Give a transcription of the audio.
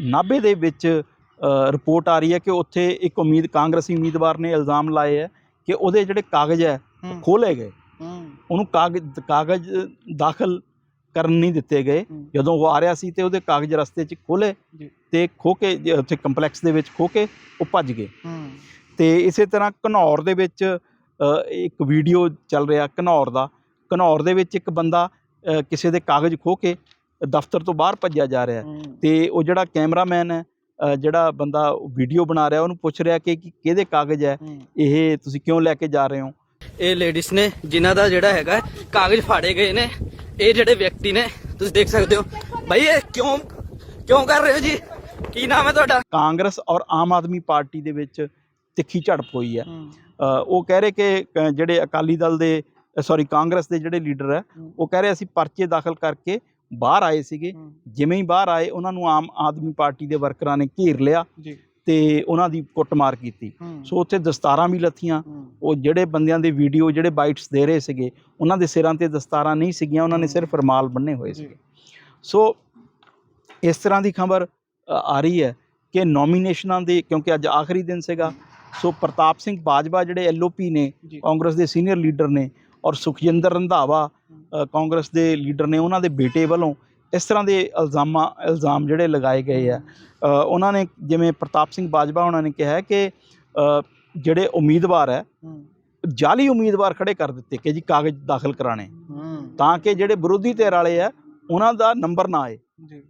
ਨਾਭੇ ਦੇ ਵਿੱਚ ਰਿਪੋਰਟ ਆ ਰਹੀ ਹੈ ਕਿ ਉੱਥੇ ਇੱਕ ਉਮੀਦ ਕਾਂਗਰਸੀ ਉਮੀਦਵਾਰ ਨੇ ਇਲਜ਼ਾਮ ਲਾਏ ਹੈ ਕਿ ਉਹਦੇ ਜਿਹੜੇ ਕਾਗਜ਼ ਹੈ ਖੋਲੇ ਗਏ। ਉਹਨੂੰ ਕਾਗਜ਼ ਕਾਗਜ਼ ਦਾਖਲ ਕਰਨ ਨਹੀਂ ਦਿੱਤੇ ਗਏ। ਜਦੋਂ ਉਹ ਆ ਰਿਹਾ ਸੀ ਤੇ ਉਹਦੇ ਕਾਗਜ਼ ਰਸਤੇ 'ਚ ਖੋਲੇ। ਤੇ ਖੋ ਕੇ ਉੱਥੇ ਕੰਪਲੈਕਸ ਦੇ ਵਿੱਚ ਖੋ ਕੇ ਉਹ ਭੱਜ ਗਏ। ਤੇ ਇਸੇ ਤਰ੍ਹਾਂ ਘਨੌਰ ਦੇ ਵਿੱਚ ਇੱਕ ਵੀਡੀਓ ਚੱਲ ਰਿਹਾ ਘਨੌਰ ਦਾ। ਘਨੌਰ ਦੇ ਵਿੱਚ ਇੱਕ ਬੰਦਾ ਕਿਸੇ ਦੇ ਕਾਗਜ਼ ਖੋ ਕੇ ਦਫ਼ਤਰ ਤੋਂ ਬਾਹਰ ਭੱਜਿਆ ਜਾ ਰਿਹਾ ਤੇ ਉਹ ਜਿਹੜਾ ਕੈਮਰਾਮੈਨ ਹੈ ਜਿਹੜਾ ਬੰਦਾ ਵੀਡੀਓ ਬਣਾ ਰਿਹਾ ਉਹਨੂੰ ਪੁੱਛ ਰਿਹਾ ਕਿ ਕਿ ਕਿਹਦੇ ਕਾਗਜ਼ ਹੈ ਇਹ ਤੁਸੀਂ ਕਿਉਂ ਲੈ ਕੇ ਜਾ ਰਹੇ ਹੋ? ਇਹ ਲੇਡੀਜ਼ ਨੇ ਜਿਨ੍ਹਾਂ ਦਾ ਜਿਹੜਾ ਹੈਗਾ ਕਾਗਜ਼ ਫਾੜੇ ਗਏ ਨੇ ਇਹ ਜਿਹੜੇ ਵਿਅਕਤੀ ਨੇ ਤੁਸੀਂ ਦੇਖ ਸਕਦੇ ਹੋ। ਭਾਈ ਇਹ ਕਿਉਂ ਕਿਉਂ ਕਰ ਰਹੇ ਹੋ ਜੀ? ਕੀ ਨਾਮ ਹੈ ਤੁਹਾਡਾ? ਕਾਂਗਰਸ ਔਰ ਆਮ ਆਦਮੀ ਪਾਰਟੀ ਦੇ ਵਿੱਚ ਤਿੱਖੀ ਝੜਪ ਹੋਈ ਹੈ। ਉਹ ਕਹਿ ਰਹੇ ਕਿ ਜਿਹੜੇ ਅਕਾਲੀ ਦਲ ਦੇ ਸੌਰੀ ਕਾਂਗਰਸ ਦੇ ਜਿਹੜੇ ਲੀਡਰ ਹੂੰ। ਉਹ ਕਹਿ ਰਹੇ ਅਸੀਂ ਪਰਚੇ ਦਾਖਲ ਕਰਕੇ ਬਾਹਰ ਆਏ ਸੀਗੇ। ਜਿਵੇਂ ਹੀ ਬਾਹਰ ਆਏ ਉਹਨਾਂ ਨੂੰ ਆਮ ਆਦਮੀ ਪਾਰਟੀ ਦੇ ਵਰਕਰਾਂ ਨੇ ਘੇਰ ਲਿਆ ਜੀ। ਤੇ ਉਹਨਾਂ ਦੀ ਕੁੱਟਮਾਰ ਕੀਤੀ। ਸੋ ਉੱਥੇ ਦਸਤਾਰਾਂ ਵੀ ਲੱਥੀਆਂ। ਉਹ ਜਿਹੜੇ ਬੰਦਿਆਂ ਦੇ ਵੀਡੀਓ ਜਿਹੜੇ ਬਾਈਟਸ ਦੇ ਰਹੇ ਸੀਗੇ ਉਹਨਾਂ ਦੇ ਸਿਰਾਂ ਤੇ ਦਸਤਾਰਾਂ ਨਹੀਂ ਸੀਗੀਆਂ ਉਹਨਾਂ ਨੇ ਸਿਰਫ ਰਮਾਲ ਬੰਨੇ ਹੋਏ ਸੀਗੇ। ਸੋ ਇਸ ਤਰ੍ਹਾਂ ਦੀ ਖਬਰ ਆ ਰਹੀ ਹੈ ਕਿ ਨੋਮੀਨੇਸ਼ਨਾਂ ਦੇ ਕਿਉਂਕਿ ਅੱਜ ਆਖਰੀ ਦਿਨ ਸੀਗਾ ਸੋ ਪ੍ਰਤਾਪ ਸਿੰਘ ਬਾਜਵਾ ਜਿਹੜੇ ਐਲਓਪੀ ਨੇ ਕਾਂਗਰਸ ਦੇ ਸੀਨੀਅਰ ਲੀਡਰ ਨੇ ਔਰ ਸੁਖਜਿੰਦਰ ਰੰਧਾਵਾ ਕਾਂਗਰਸ ਦੇ ਲੀਡਰ ਨੇ ਉਹਨਾਂ ਦੇ ਬੇਟੇ ਵੱਲੋਂ ਇਸ ਤਰ੍ਹਾਂ ਦੇ ਇਲਜ਼ਾਮਾਂ ਇਲਜ਼ਾਮ ਜਿਹੜੇ ਲਗਾਏ ਗਏ ਆ। ਉਹਨਾਂ ਨੇ ਜਿਵੇਂ ਪ੍ਰਤਾਪ ਸਿੰਘ ਬਾਜਵਾ ਉਹਨਾਂ ਨੇ ਕਿਹਾ ਕਿ ਜਿਹੜੇ ਉਮੀਦਵਾਰ ਹੈ ਜਾਲੀ ਉਮੀਦਵਾਰ ਖੜੇ ਕਰ ਦਿੱਤੇ ਕਿ ਜੀ ਕਾਗਜ਼ ਦਾਖਲ ਕਰਾਣੇ। ਤਾਂ ਕਿ ਜਿਹੜੇ ਵਿਰੋਧੀ ਧਿਰ ਵਾਲੇ ਆ ਉਹਨਾਂ ਦਾ ਨੰਬਰ ਨਾ ਆਏ। ਜੀ।